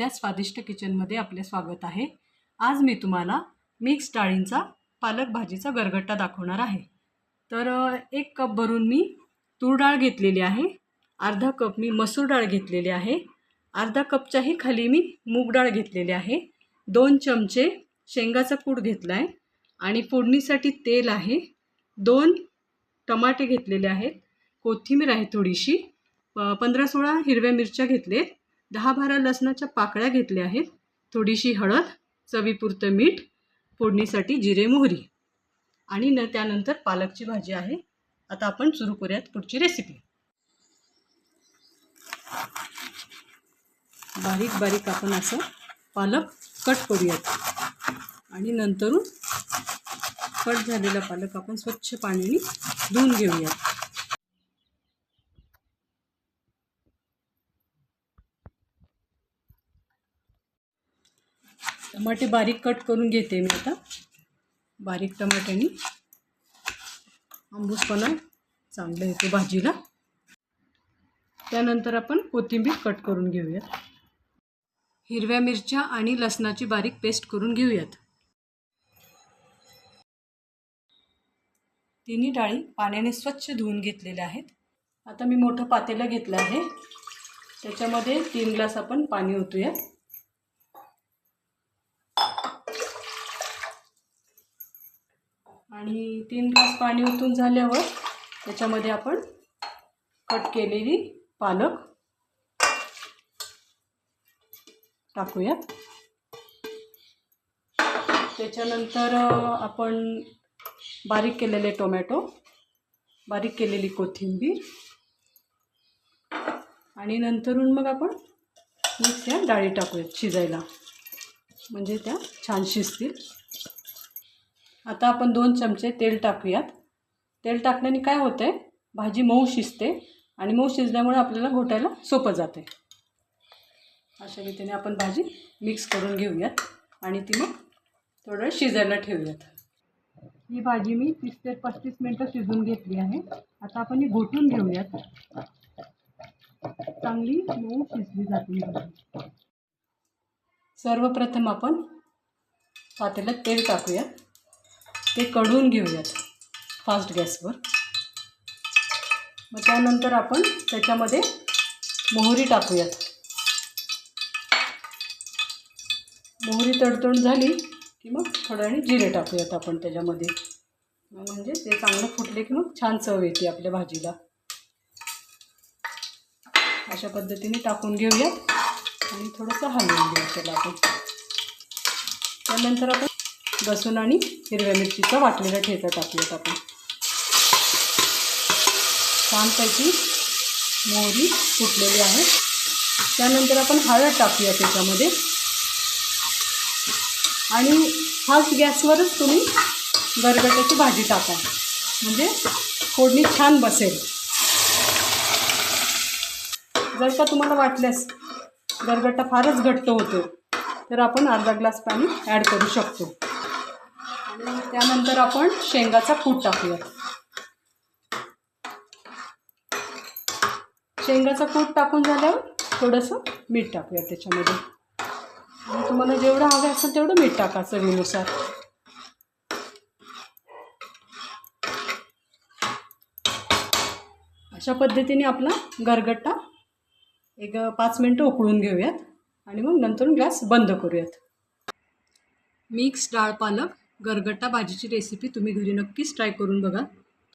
विद्या स्वादिष्ट किचनमध्ये आपले स्वागत आहे. आज मी तुम्हाला मिक्स डाळींचा पालक भाजीचा गरगट्टा दाखवणार आहे. तर एक कप भरून मी तूर डाळ घेतलेली आहे. अर्धा कप मी मसूर डाळ घेतलेली आहे. अर्धा कपच्याही खाली मी मूग डाळ घेतलेली आहे. दोन चमचे शेंगाचा पूड घेतला आहे आणि फोडणीसाठी तेल आहे. दोन टमाटे घेतलेले आहेत. कोथिंबीर आहे थोडीशी. प- पंधरा सोळा हिरव्या मिरच्या घेतलेत. दहा बारा लसणाच्या पाकळ्या घेतल्या आहेत. थोडीशी हळद चवीपुरतं मीठ फोडणीसाठी जिरे मोहरी. आणि न त्यानंतर पालकची भाजी आहे. आता आपण सुरू करूयात पुढची रेसिपी बारीक बारीक आपण असं पालक कट करूयात. आणि नंतरून कट झालेला पालक आपण स्वच्छ पाण्याने धुवून घेऊयात. टमाटे बारीक कट करून घेते मी आता. बारीक टमाट्याने. आंबूसपणा चांगलं येतो भाजीला. त्यानंतर आपण कोथिंबीर कट करून घेऊयात. हिरव्या मिरच्या आणि लसणाची बारीक पेस्ट करून घेऊयात. तिन्ही डाळी पाण्याने स्वच्छ धुवून घेतलेल्या आहेत. आता मी मोठं पातेलं घेतलं आहे. त्याच्यामध्ये तीन ग्लास आपण पाणी ओतूया आणि तीन ग्लास पाणी ओतून झाल्यावर त्याच्यामध्ये आपण कट केलेली पालक टाकूयात. त्याच्यानंतर आपण बारीक केलेले टोमॅटो बारीक केलेली कोथिंबीर आणि नंतरून मग आपण मिक्स या डाळी टाकूयात शिजायला. म्हणजे त्या छान शिजतील. आता आपण दोन चमचे तेल टाकूयात. तेल टाकल्याने काय होतं आहे भाजी मऊ शिजते आणि मऊ शिजल्यामुळे आपल्याला घोटायला सोपं जाते अशा रीतीने आपण भाजी मिक्स करून घेऊयात आणि ती मग थोडं शिजायला ठेवूयात. ही भाजी मी तीस ते पस्तीस मिनटं शिजून घेतली आहे. आता आपण ही घोटून घेऊयात. चांगली मऊ शिजली जाते भाजी. सर्वप्रथम आपण पातेल्यात तेल टाकूयात. ते कढून घेऊयात फास्ट गॅसवर. मग त्यानंतर आपण त्याच्यामध्ये मोहरी टाकूयात. मोहरी तडतड झाली की मग थोड्याने जिरे टाकूयात आपण त्याच्यामध्ये. म्हणजे ते चांगलं फुटले की मग छान चव येते आपल्या भाजीला. अशा पद्धतीने टाकून घेऊयात आणि थोडंसं हलवून घेऊ त्याला आपण. त्यानंतर आपण लसूण आणि हिरव्या मिरचीचा वाटलेला ठेचा टाकूयात आपण. छानपैकी मोहरी फुटलेली आहे. त्यानंतर आपण हळद टाकूया त्याच्यामध्ये. आणि फास्ट गॅसवरच तुम्ही गरगट्याची भाजी टाका. म्हणजे फोडणी छान बसेल. जर का तुम्हाला वाटल्यास गरगट्टा फारच घट्ट होतो तर आपण अर्धा ग्लास पाणी ॲड करू शकतो. आणि त्यानंतर आपण शेंगाचा कूट टाकूयात. शेंगाचा कूट टाकून झाल्यावर थोडंसं मीठ टाकूया त्याच्यामध्ये. आणि तुम्हाला जेवढं हवं असेल तेवढं मीठ टाका चवीनुसार. अशा पद्धतीने आपला गरगट्टा एक पाच मिनटं उकळून घेऊयात आणि मग नंतर गॅस बंद करूयात. मिक्स डाळ पालक गरगट्टा भाजीची रेसिपी तुम्ही घरी नक्कीच ट्राय करून बघा.